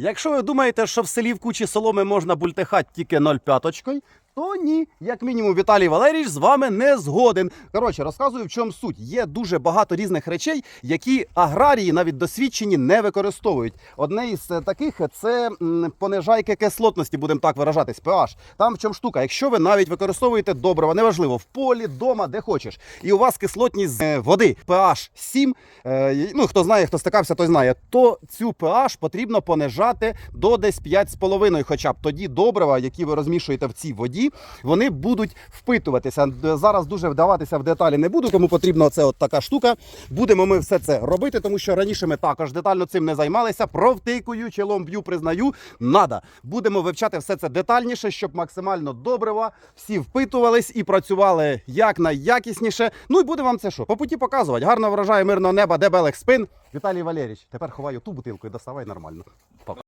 Якщо ви думаєте, що в селі в кучі соломи можна бультихати тільки 0,5, то ні, як мінімум, Віталій Валерійович з вами не згоден. Коротше, розказую, в чому суть. Є дуже багато різних речей, які аграрії, навіть досвідчені, не використовують. Одне із е, таких це понижайки кислотності, будемо так виражатись. pH. Там в чому штука. Якщо ви навіть використовуєте добрива, неважливо, в полі, дома, де хочеш, і у вас кислотність е, води pH 7, е, ну хто знає, хто стикався, той знає, то цю pH потрібно понижати до десь 5,5 хоча б. Тоді добрива, які ви розмішуєте в цій воді, вони будуть впитуватися. Зараз дуже вдаватися в деталі не буду, кому потрібна це от така штука. Будемо ми все це робити, тому що раніше ми також детально цим не займалися. Провтикую, челом б'ю, признаю. Нада. Будемо вивчати все це детальніше, щоб максимально добрива всі впитувались і працювали якнайякісніше. Ну і буде вам це що? По путі показувати. Гарно вражає мирного неба, дебелих спин. Віталій Валерійович, тепер ховаю ту бутилку і доставай нормально.